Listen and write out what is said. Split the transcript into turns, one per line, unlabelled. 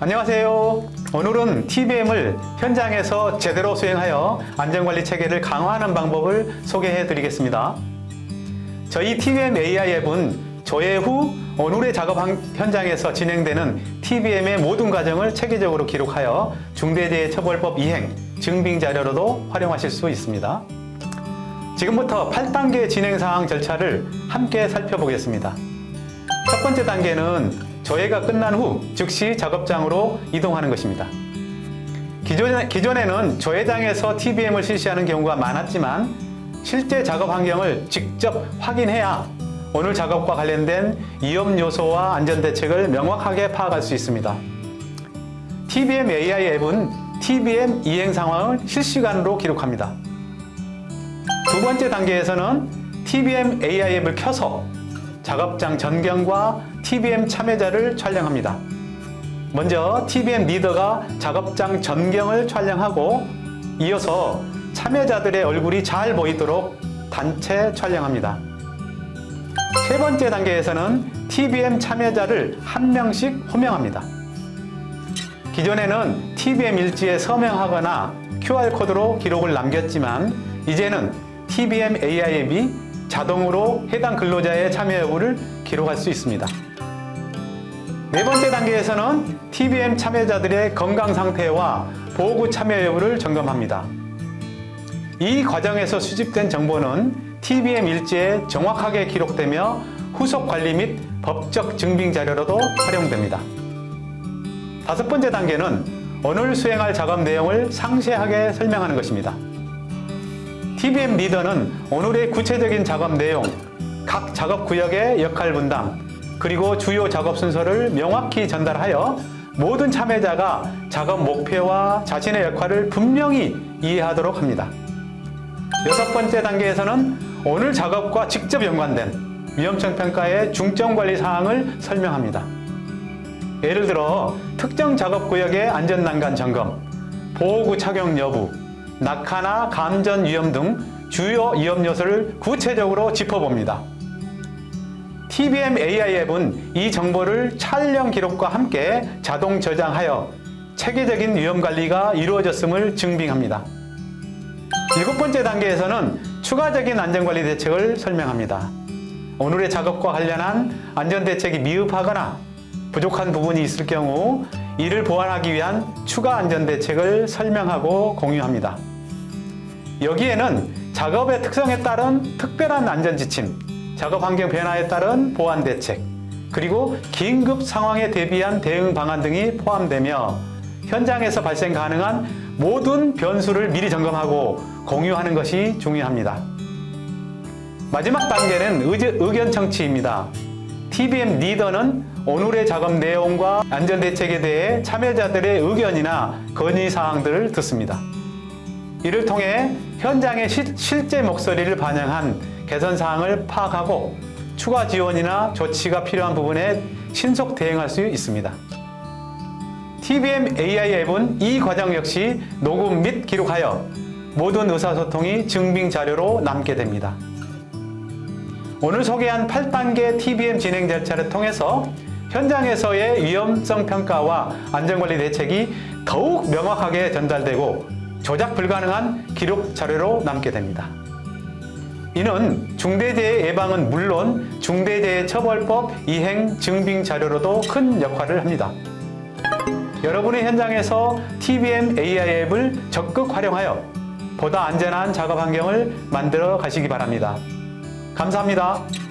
안녕하세요. 오늘은 TBM을 현장에서 제대로 수행하여 안전관리 체계를 강화하는 방법을 소개해 드리겠습니다. 저희 TBM AI 앱은 조회 후 오늘의 작업 한- 현장에서 진행되는 TBM의 모든 과정을 체계적으로 기록하여 중대재해처벌법 이행, 증빙 자료로도 활용하실 수 있습니다. 지금부터 8단계 진행 사항 절차를 함께 살펴보겠습니다. 첫 번째 단계는 조회가 끝난 후 즉시 작업장으로 이동하는 것입니다. 기존에, 기존에는 조회장에서 TBM을 실시하는 경우가 많았지만 실제 작업 환경을 직접 확인해야 오늘 작업과 관련된 위험 요소와 안전 대책을 명확하게 파악할 수 있습니다. TBM AI 앱은 TBM 이행 상황을 실시간으로 기록합니다. 두 번째 단계에서는 TBM AI 앱을 켜서 작업장 전경과 TBM 참여자를 촬영합니다. 먼저 TBM 리더가 작업장 전경을 촬영하고 이어서 참여자들의 얼굴이 잘 보이도록 단체 촬영합니다. 세 번째 단계에서는 TBM 참여자를 한 명씩 호명합니다. 기존에는 TBM 일지에 서명하거나 QR코드로 기록을 남겼지만 이제는 TBM AI 앱이 자동으로 해당 근로자의 참여 여부를 기록할 수 있습니다. 네 번째 단계에서는 TBM 참여자들의 건강 상태와 보호구 참여 여부를 점검합니다. 이 과정에서 수집된 정보는 TBM 일지에 정확하게 기록되며 후속 관리 및 법적 증빙 자료로도 활용됩니다. 다섯 번째 단계는 오늘 수행할 작업 내용을 상세하게 설명하는 것입니다. TBM 리더는 오늘의 구체적인 작업 내용, 각 작업 구역의 역할 분담, 그리고 주요 작업 순서를 명확히 전달하여 모든 참여자가 작업 목표와 자신의 역할을 분명히 이해하도록 합니다. 여섯 번째 단계에서는 오늘 작업과 직접 연관된 위험성 평가의 중점 관리 사항을 설명합니다. 예를 들어 특정 작업 구역의 안전 난간 점검, 보호구 착용 여부, 낙하나 감전 위험 등 주요 위험 요소를 구체적으로 짚어봅니다. TBM AI 앱은 이 정보를 촬영 기록과 함께 자동 저장하여 체계적인 위험 관리가 이루어졌음을 증빙합니다. 일곱 번째 단계에서는 추가적인 안전관리 대책을 설명합니다. 오늘의 작업과 관련한 안전 대책이 미흡하거나 부족한 부분이 있을 경우 이를 보완하기 위한 추가 안전 대책을 설명하고 공유합니다. 여기에는 작업의 특성에 따른 특별한 안전 지침, 작업 환경 변화에 따른 보완 대책, 그리고 긴급 상황에 대비한 대응 방안 등이 포함되며 현장에서 발생 가능한 모든 변수를 미리 점검하고 공유하는 것이 중요합니다. 마지막 단계는 의견 청취입니다. TBM 리더는 오늘의 작업 내용과 안전 대책에 대해 참여자들의 의견이나 건의 사항들을 듣습니다. 이를 통해 현장의 시- 실제 목소리를 반영한 개선 사항을 파악하고 추가 지원이나 조치가 필요한 부분에 신속 대응할 수 있습니다. TBM AI 앱은 이 과정 역시 녹음 및 기록하여 모든 의사소통이 증빙 자료로 남게 됩니다. 오늘 소개한 8단계 TBM 진행 절차를 통해서 현장에서의 위험성 평가와 안전관리 대책이 더욱 명확하게 전달되고 조작 불가능한 기록 자료로 남게 됩니다. 이는 중대재해 예방은 물론 중대재해처벌법 이행 증빙 자료로도 큰 역할을 합니다. 여러분의 현장에서 TBM AI 앱을 적극 활용하여 보다 안전한 작업 환경을 만들어 가시기 바랍니다. 감사합니다.